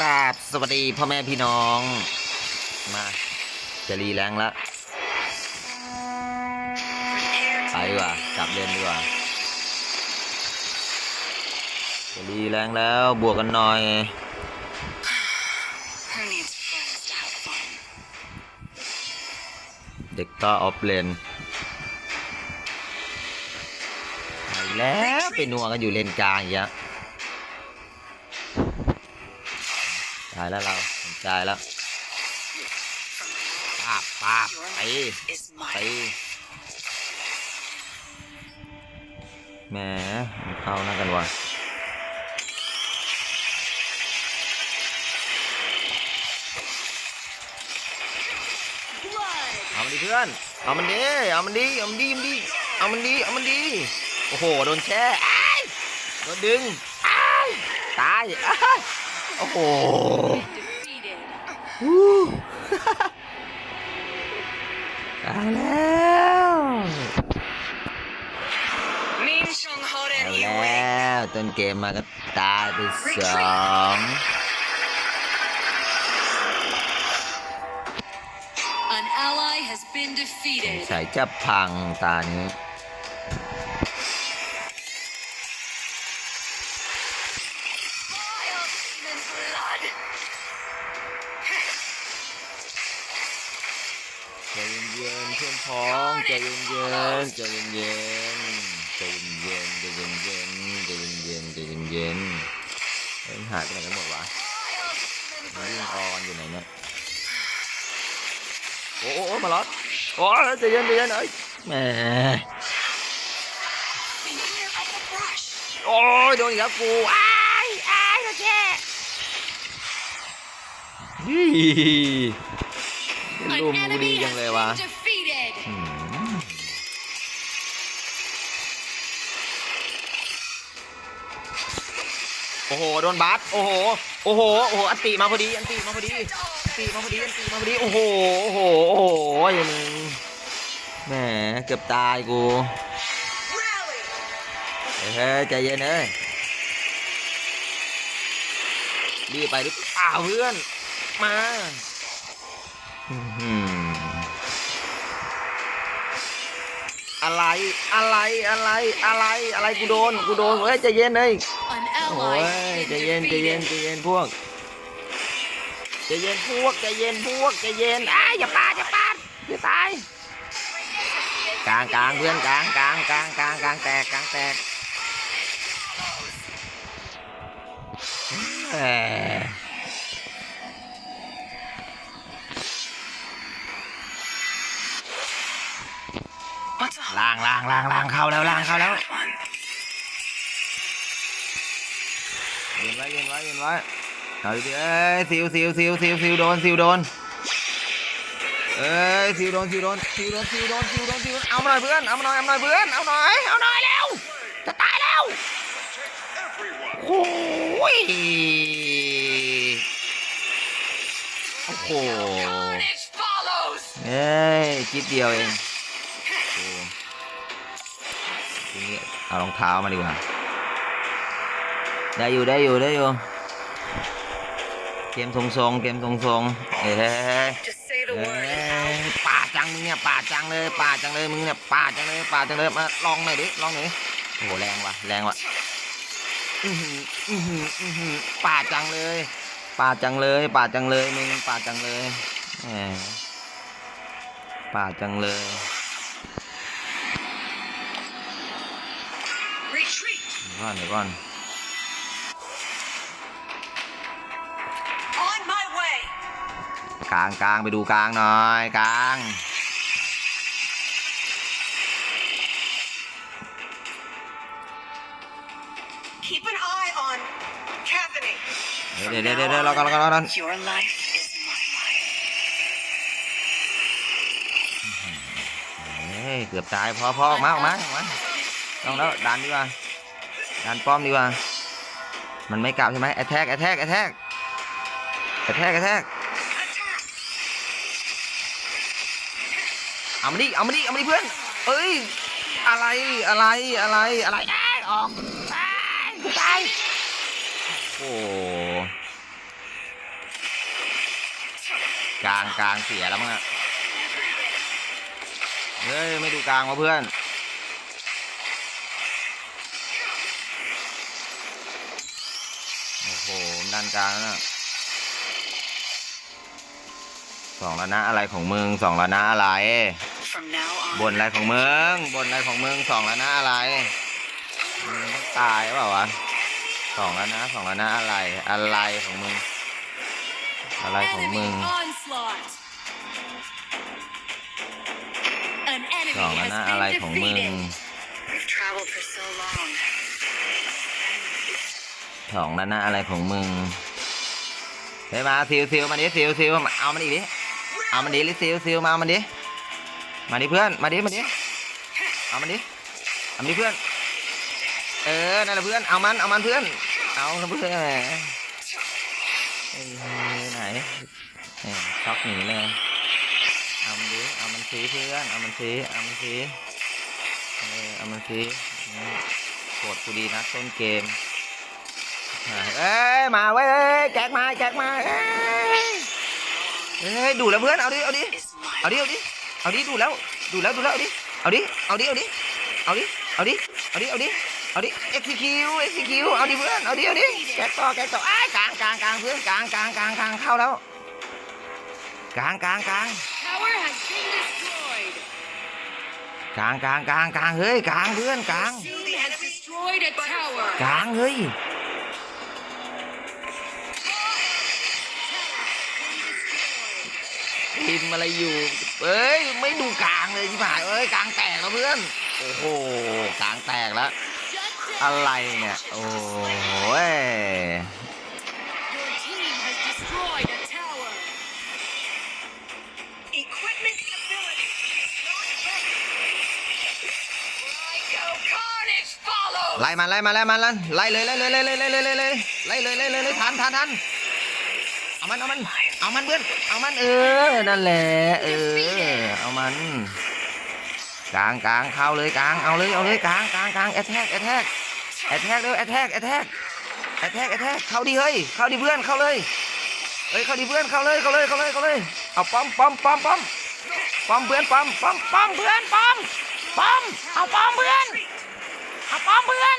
ราบสวัสดีพ่อแม่พี่น้อง มาจะรีแรงแล้วไปดีกว่าจับเล่นดีกว่าจะรีแรงแล้วบวกกันหน่อยเด็กก็ออฟเลนไปแล้วไปนัวกันอยู่เลนกลางอย่างเงี้ยายแล้วเราตายแล้วปาบปาบไปไปแหมมันเข้านั่นกันวะเอามันดิเพื่อน เอามันดิเอามันดิเอามันดิเอามันดิเอามันดิเอามันดิโอ้โห โดนแช่โดนดึง ตายอ้าย โอ้โห Defeated. ฮู้ตายแล้ว Min Chung เอา Hoden แล้วต้นเกมมาก็ตายไปสอง An ally has been defeated. ใส่จะพังตานี้ ใจเย็นๆเพื่อนพ้องใจเย็นๆใจเย็นๆใจเย็นๆใจเย็นๆใจเย็นๆใจเย็นๆเฮ้ยหายไปไหนกันหมดวะ Vile demon มันวิ่ง blood. ออนอยู่ไหนเนี่ยโอ้โอ้มาล็อตโอ้ยใจเย็นใจเย็นเอ้ยแหม Beware of the brush. โอ้ยโดนอีกแล้วกูอ้ายอ้ายโดนแช่ ยี่ลุม An กูดี enemy จัง has เลยวะ been defeated. อืมโอ้โห โดนบัสโอ้โห โอ้โห โอ้โห อันติมาพอดี อันติมาพอดี อันติมาพอดี อันติมาพอดี โอ้โห โอ้โห โอ้โหไอ้มึงแหม เกือบตายกู Rally. เฮ้ยใจเย็นเอ้ยรีบไปหรือเปล่าเพื่อน มาอื้อหืออะไรอะไรอะไรอะไรอะไรกูโดนกูโดนเฮ้ยใจเย็นเลย An โอ้ย ally has ใจ been เย็นใจเย็น defeated. ใจเย็นพวกใจเย็นพวกใจเย็นพวกใจเย็นอ้ายอย่าปาดอย่าปาดอย่าตายกลางกลางเพื่อนกลางกลางกลางกลางกลางแตกกลางแตก ล่างล่างล่างล่างเข้าแล้วล่างเข้าแล้วเย็นไว้เย็นไว้เย็นไว้เอาดิเอ้ยซิวซิวซิวซิวซิวโดนซิวโดนเอ้ยซิวโดนซิวโดนซิวโดนซิวโดนซิวโดนซิวโดนเอามาหน่อยเพื่อนเอามาหน่อยเอามาหน่อยเพื่อนเอาหน่อยเอาหน่อยเร็วจะตายแล้วโอ้ยโอ้โหเอ้ยจิดเดียวเอง เอารองเท้ามาดีกว่า ได้อยู่ได้อยู่ได้อยู่ เกมทรงๆเกมทรงๆเอ้ย Just say the เอ้ยป่าจังมึงเนี่ยป่าจังเลยป่าจังเลยมึงเนี่ยป่าจังเลยป่าจังเลยมาลองหน่อยดิลองหน่อยโอ้โหแรงว่ะแรงว่ะอือหืออือหืออือหือป่าจังเลยป่าจังเลยป่าจังเลยมึงป่าจังเลยป่าจังเลย Retreat. เดี๋ยวก่อนเดี๋ยวก่อน On my way. กลางกลางไปดูกลางหน่อยกลาง Keep an eye on Cathany. เดี๋ยวเดี๋ยวเดี๋ยวเดี๋ยวรอก่อนรอก่อนรอก่อน Your life is my life. เฮ้ยเกือบตายพอพอออกมาออกมาออกมาต้องแล้วดันดีกว่า ดันป้อมดีกว่า มันไม่กลับใช่ไหมแอทแทกแอทแทกแอทแทกแอทแทกแอทแทกเอามาดิเอามาดิเอามาดิเพื่อน เอ้ย อะไร อะไร อะไร อะไรอ้ออกอ้ายตายโอ้ลางกลางเสียแล้วมั้งอะเฮ้ย ไม่ดูกลางวะเพื่อน โอ้โหด้านกลางนั่นน่ะสองระนะอะไรของมึงสองระนะอะไร From now on, บนอะไรของมึงบนอะไรของมึงสองระนะอะไรมึงต้องตายเปล่าวะสองระนะสองระนะอะไรอะไรของมึง อะไรของมึ Enemy ง onslaught. An สอง enemy ระ has นะอะไร been ของมึง defeated. we've traveled for so long. สองระนะอะไรของมึงเฮ้ยมาซิวซิวมาดิซิวซิวเอามันอีกดิเอามันดิลิซิวซิวมาเอามันดิมาดิเพื่อนมาดิมาดิเอามันดิเอามันดิเพื่อน เออนั่นแหละเพื่อนเอามันเอามันเพื่อนเอาเพื่อนแหมเอ้ยไหนช็อกหนีเลยเอามันดิเอามันซีเพื่อนเอามันซีเอามันซีเออเอามันซีอืมโกรธกูดีนะต้นเกม เอ้ยมาเว้ยแจกมาแจกมาเอ้ยเอ้ยดูแล้วเพื่อนเอาดิเอาดิ Is my เอาดิเอาดิเอาดิดูแล้วดูแล้วดูแล้วเอาดิเอาดิเอาดิเอาดิเอาดิเอาดิเอาดิเอาดิเอาดิ execute execute เอาดิเพื่อนเอาดิเอาดิแกะต่อแกะต่อไอ้ายกลางกลางกลางเพื่อนกลางกลางกลางกลางเข้าแล้วกลางกลางกลาง Tower has been destroyed. กลางกลางกลางกลางเฮ้ยกลางเพื่อนกลาง Team has destroyed a tower. กลางเฮ้ย พิมพ์อะไรอยู่ เอ้ย ไม่ดูกลางเลยที่ผ่านเอ้ยกลางแตกแล้วเพื่อน โอ้โหกลางแตกแล้ว Shut อะ down. ไรเนี่ย โอ้ย Your team has destroyed a tower. equipment ability is not ready. Psycho carnage follows. ไล่มันไล่มันไล่มันไล่ไล่เลยไล่เลยไล่เลยไล่เลยไล่เลยไล่เลยไล่เลยไล่ทันทันทันเอามันเอามัน เอามันเพื่อนเอามันเออ นั่นแหละ เออ เอามันกลางกลางเข้าเลยกลาง เอาเลย เอาเลยกลางกลางกลางแอทแทกแอทแทกแอทแทกเร็วแอทแทกแอทแทกแอทแทกแอทแทกเข้าดิเฮ้ย เข้าดิเพื่อน เข้าเลย เฮ้ย เข้าดิเพื่อน เข้าเลย เข้าเลย เข้าเลย เข้าเลย เอาป้อมป้อมป้อมป้อมป้อมเพื่อนป้อมป้อมป้อมเพื่อนป้อมป้อม เอาป้อมเพื่อน เอาป้อมเพื่อน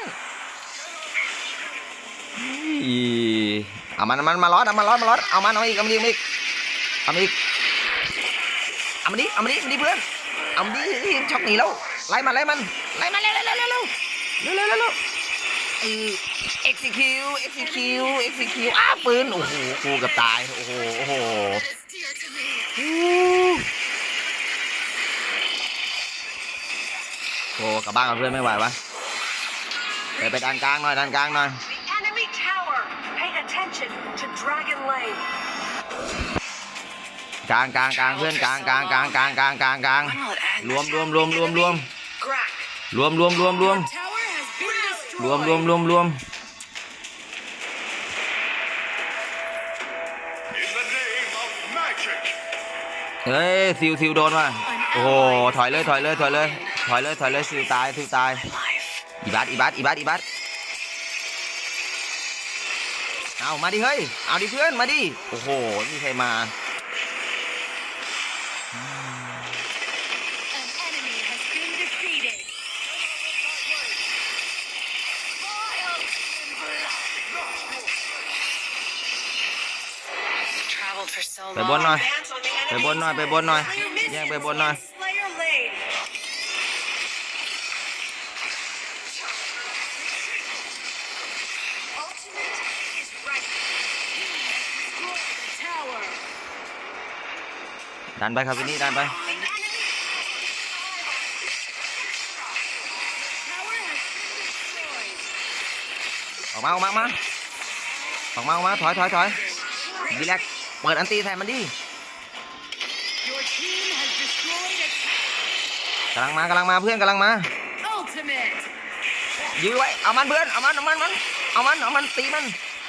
อี เอามันมันมาล็อเอามันล็อมาล็อเอามันเอาอีกเอามันอีกเอามันอีกเอามันอีกเอามันดิเอามันดิเพื่อนเอามันดิช็อกหนีแล้วไล่มันไล่มันไล่มันเร็วเร็วเร็วเร็วเร็วเร็วเร็วเร็วเร็วเออ execute execute execute อ้าปืนโอ้โหกูกับตายโอ้โหโอ้โหโอ้กลับบ้านกับเพื่อนไม่ไหววะไปไปด้านกลางหน่อยด้านกลางหน่อย Pay attention to Dragon Lane. กลางกลางกลางเพื่อนกลางกลางกลางกลางกลางกลางกลาง When will it end? รวมรวมรวมรวมรวม Grack. รวมรวมรวมรวม Your tower has been รวม destroyed. รวมรวมรวม In the name of magic. เฮ้ยซิวซิวโดนว่ะโอ้โหถอยเลยถอยเลยถอยเลยถอยเลยถอยเลยซิวตายซิวตาย Life. อีบัสอีบัสอีบัสอีบัส เอามาดิเฮ้ย เอาดิเพื่อนมาดิ โอ้โหไม่มีใครมา An enemy has been defeated. Traveled for so ไปบนหน่อย Advance on the ไปบน enemy's หน่อยไปบนหน่อย Slayer แย่ง missions ไปบนหน่อย in Slayer Lane. Ultimate is ready. Destroyed a tower. ดันไปครับพี่นี่ดันไปออกมาออกมาออกมาออกมาออกมาถอยถอยถอยดีแลกเปิดอันตีใส่มันดิกำลังมากำลังมาเพื่อนกำลังมายื้อไว้เอามันเพื่อนเอามันเอามันมันเอามันเอามันตีมัน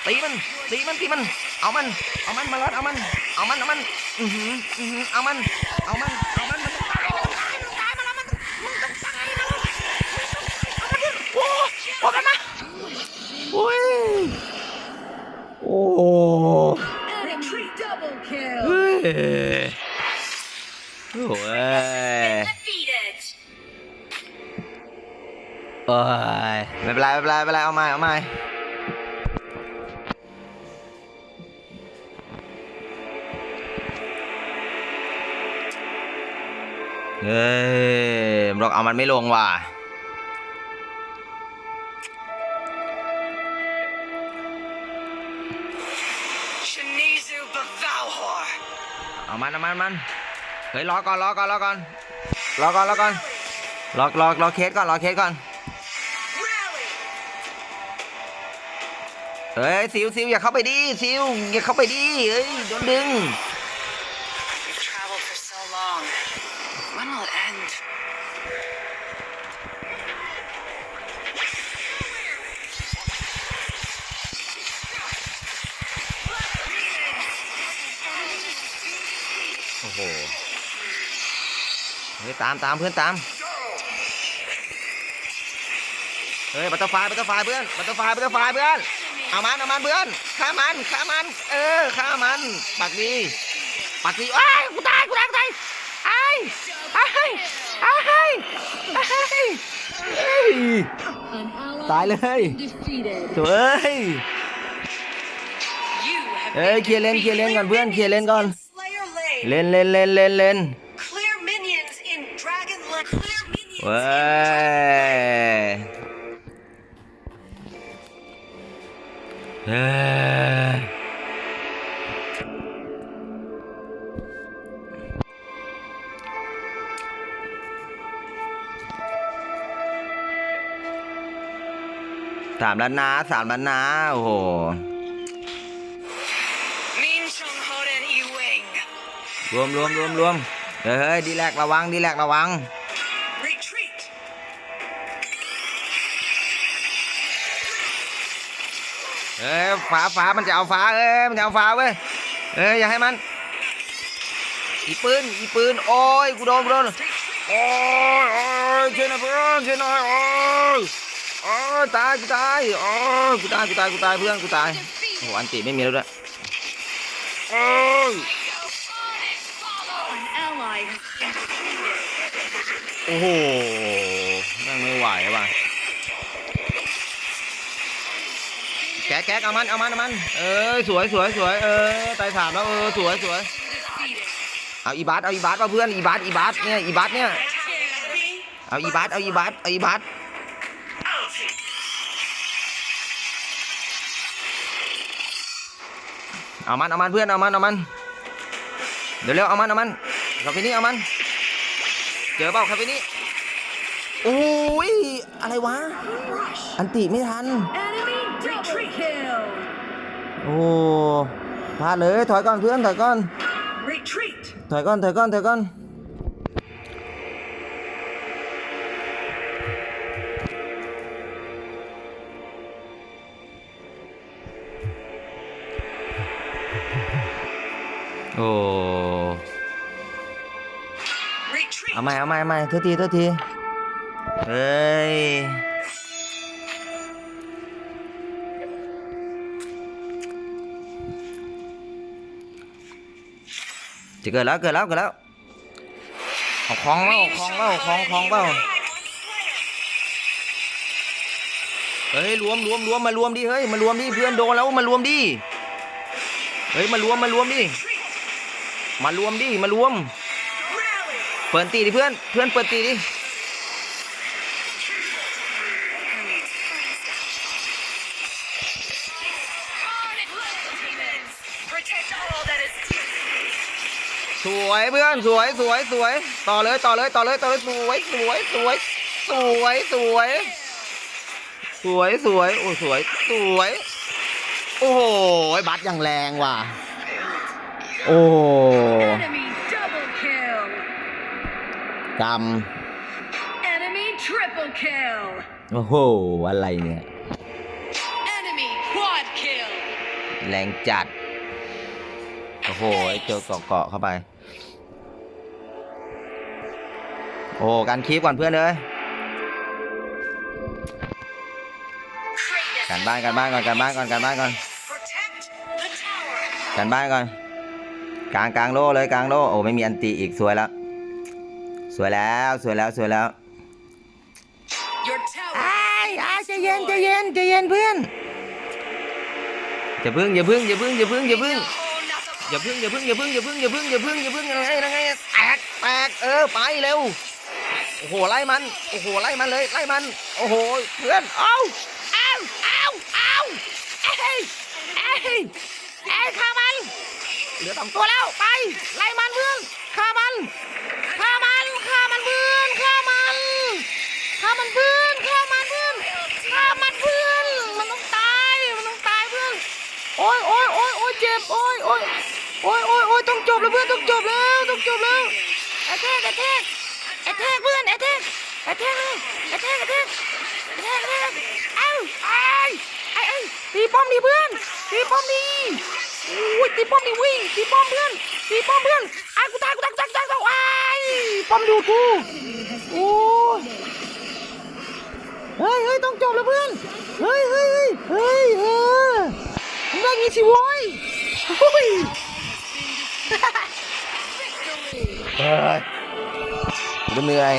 ตีมันตีมันตีมัน เอามัน เอามันมาลอดเอามัน เอามัน เอามัน อือหืออือหือเอามัน เอามัน เอามัน มันตาย มันตาย มันตายมาแล้วมันมึงต้องตายมาแล้วเอามันเพื่อนโอ้โหกันมาโอ้ย โอ้เฮ้ยโอ้ยโอ้ยไม่เป็นไรไม่เป็นไรไม่เป็นไรเอาใหม่เอาใหม่ เฮ้ยบอกเอามันไม่ลงว่ะเอามันเอามันมันเฮ้ยรอก่อนรอก่อนรอก่อนรอก่อนรอก่อนรอรอรอเคสก่อนรอเคสก่อนเฮ้ยซิวซิวอย่าเข้าไปดิซิวอย่าเข้าไปดิเฮ้ยโดนดึง for so long. When will it end? โอ้โหเฮ้ยตามตามเพื่อนตาม เฮ้ยบัตเตอร์ไฟบัตเตอร์ไฟเพื่อนบัตเตอร์ไฟบัตเตอร์ไฟเพื่อนเอามันเอามันเพื่อนฆ่ามันฆ่ามัน เออฆ่ามันปักดี ปักดีอ้ายกูตายกูตายกูตายไอ้ไอ้ไอ้ไอ้เฮ้ย An ally ตายเลย defeated. โถ่เอ้ย You have เอ้ยเคลียร์เลนเคลียร์เลนก่อนเพื่อนเคลียร์เลนก่อน Slayer Lane. เล่นเล่นเล่นเล่นเล่น Clear minions in Dragon Lane. Clear minions เว้ยเฮ้ย สามล้านนาสามล้านนาโอ้โห Min Chung Hoden Ewing. รวมรวมรวมรวมเฮ้ยดีแลกระวังดีแลกระวัง Retreat. เอ้ยฟ้าฟ้ามันจะเอาฟ้าเอ้ยมันจะเอาฟ้าเว้ยเอ้ยอย่าให้มันอีปืนอีปืนโอ้ยกูโดนกูโดนโอ้ยโอ้ยช่วยหน่อยเพื่อนช่วยหน่อยโอ้ย โอ้ยตายกูตายโอ้ยกูตายกูตายกูตายเพื่อนกูตายโอ้โหอันติไม่มีแล้วด้วยโอ้ยโอ้โหแม่งไม่ไหวว่ะแกะแกะเอามันเอามันเอามันเอ้ยสวยสวยสวยเออตายสามแล้วเออสวยสวยเอาอีบาสเอาอีบาสมาเพื่อนอีบาสอีบาสเนี่ยอีบาสเนี่ยเอาอีบาสเอาอีบาสเอาอีบาส เอามันเอามันเพื่อนเอามันเอามันเดี๋ยวเร็วเอามันเอามันคาเฟนี่เอามันเจอเปล่าคาเฟนี่โอ้ยอะไรวะ อันติไม่ทัน Enemy double kill. โอ้พลาดเลยถอยก่อนเพื่อนถอยก่อน Retreat. ถอยก่อนถอยก่อนถอยก่อน โอ้ Retreat. เอาใหม่เอาใหม่เอาใหม่โทษทีโทษทีเฮ้ยจะเกิดแล้วเกิดแล้วเกิดแล้วเอาคลองแล้วเอาคลองแล้วคลองคลองเปล่าเฮ้ยรวมรวมรวมมารวมดิเฮ้ยมารวมดิเพื่อนโดนแล้วมารวมดิเฮ้ยมารวมมารวมดิ มารวมดิมารวม เปิดตีดิเพื่อนเพื่อนเปิดตีดิสวยเพื่อนสวยสวยสวย ต่อเลยต่อเลยต่อเลยต่อเลยสวยสวยสวยสวยสวยสวยสวยโอ้สวยสวย โอ้โหบัตรอย่างแรงว่ะ โอ้ Enemy double kill. ก Enemy triple kill. ำโอ้โห อะไรเนี่ย Enemy quad kill. แรงจัด โอ้โหเจอเกาะเกาะเข้าไป โอ้การคีบก่อนเพื่อนเลยการบ้านการบ้านก่อนการบ้านก่อนการบ้านก่อน protect the tower. การบ้านก่อน กลางกลางโล่เลยกลางโล่โอ้ไม่มีอันติอีกสวยแล้ว สวยแล้วสวยแล้วสวยแล้ว Your tower ไอ้ไอ้ใจเย็นใจเย็นใจเย็นเพื่อนอย่าพึ่งอย่าพึ่งอย่าพึ่งอย่าพึ่งอย่าพึ่ง Oh, not the อย่าพึ่งอย่าพึ่งอย่าพึ่งอย่าพึ่งอย่าพึ่งอย่าพึ่งอย่าพึ่งยังไงยังไงแตกแตกเออไปเร็วโอ้โหไล่มันโอ้โหไล่มันเลยไล่มันโอ้โหเพื่อนเอ้าเอ้าเอ้าเอ้าเอ้ยเอ้ยเอ้ยฆ่ามัน เหลือสองตัวแล้วไปไล่มันเพื่อนฆ่ามันฆ่ามันฆ่ามันเพื่อนฆ่ามันฆ่ามันเพื่อนฆ่ามันเพื่อนฆ่ามันเพื่อนมันต้องตายมันต้องตายเพื่อนโอ้ยโอ้ยโอ้ยโอ้ยเจ็บโอ้ยโอ้ยโอ้ยโอ้ยโอ้ยต้องจบแล้วเพื่อนต้องจบแล้วต้องจบแล้วแอทแทกแอทแทกแอทแทกเพื่อนแอทแทกแอทแทกเลยแอทแทกแอทแทกแอทแทกแอทแทกเอ้าไอ้ไอ้ไอ้ตีป้อมดิเพื่อนตีป้อมดิ อุ้ยตีป้อมดิวิ่งตีป้อมเพื่อนตีป้อมเพื่อนไอ้กูตายกูตายกูตายกูตายกูตายไอ้ป้อมดูดกูโอ้ยเฮ้ยเฮ้ยต้องจบแล้วเพื่อนเฮ้ยเฮ้ยเฮ้ยเฮ้ยเออมึงได้งี้สิโว้ยโอ้ยเฮ้ยกูเหนื่อย